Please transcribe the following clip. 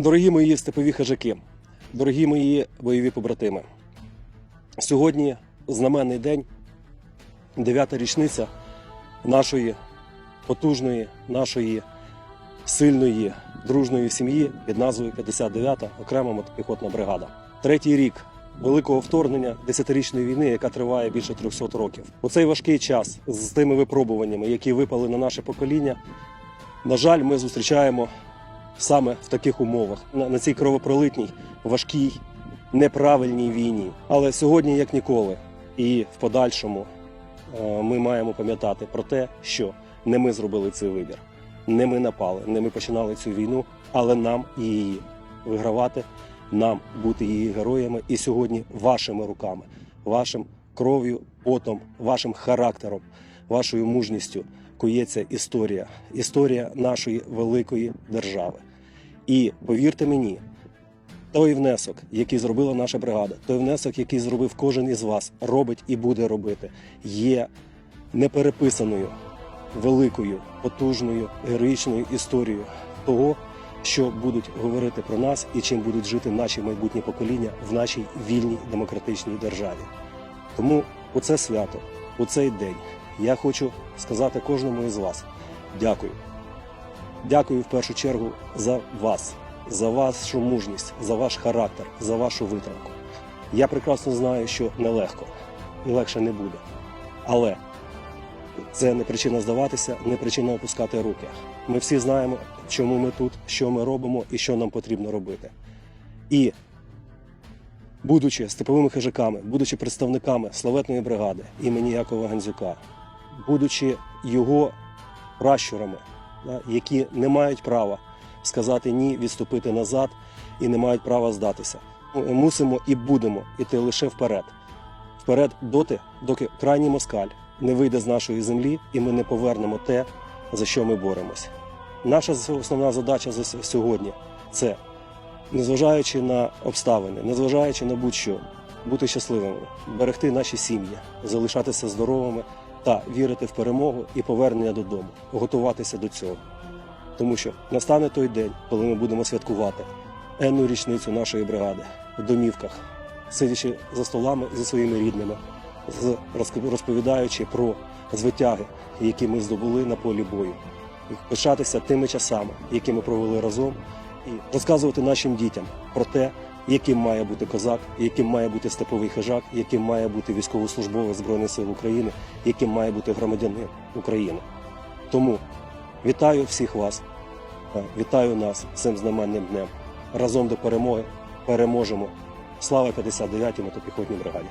Дорогі мої степові хижаки, дорогі мої бойові побратими. Сьогодні знаменний день, дев'ята річниця нашої потужної, нашої сильної, дружної сім'ї під назвою 59-та окрема мотопіхотна бригада. Третій рік великого вторгнення десятирічної війни, яка триває більше 300 років. У цей важкий час з тими випробуваннями, які випали на наше покоління, на жаль, ми зустрічаємо саме в таких умовах, на, на цій кровопролитній, важкій, неправильній війні. Але сьогодні, як ніколи, і в подальшому е, ми маємо пам'ятати про те, що не ми зробили цей вибір, не ми напали, не ми починали цю війну, але нам її вигравати, нам бути її героями. І сьогодні вашими руками, вашим кров'ю, потом, вашим характером, вашою мужністю кується історія, історія нашої великої держави. І повірте мені, той внесок, який зробила наша бригада, той внесок, який зробив кожен із вас, робить і буде робити, є непереписаною великою, потужною, героїчною історією того, що будуть говорити про нас і чим будуть жити наші майбутні покоління в нашій вільній демократичній державі. Тому у це свято, у цей день я хочу сказати кожному із вас дякую. Дякую в першу чергу за вас, за вашу мужність, за ваш характер, за вашу витримку. Я прекрасно знаю, що нелегко і легше не буде. Але це не причина здаватися, не причина опускати руки. Ми всі знаємо, чому ми тут, що ми робимо і що нам потрібно робити. І будучи степовими хижаками, будучи представниками славетної бригади імені Якова Гандзюка, будучи його пращурами, які не мають права сказати ні, відступити назад і не мають права здатися. Ми мусимо і будемо йти лише вперед. Вперед доти, доки крайній москаль не вийде з нашої землі, і ми не повернемо те, за що ми боремось. Наша основна задача за сьогодні це, незважаючи на обставини, незважаючи на будь-що, бути щасливими, берегти наші сім'ї, залишатися здоровими та вірити в перемогу і повернення додому, готуватися до цього. Тому що настане той день, коли ми будемо святкувати енну річницю нашої бригади в домівках, сидячи за столами зі своїми рідними, розповідаючи про звитяги, які ми здобули на полі бою, пишатися тими часами, які ми провели разом, і розказувати нашим дітям про те, яким має бути козак, яким має бути степовий хижак, яким має бути військовослужбовець Збройних сил України, яким має бути громадянин України. Тому вітаю всіх вас, е, вітаю нас цим знаменним днем. Разом до перемоги переможемо. Слава 59-й мотопіхотній бригаді!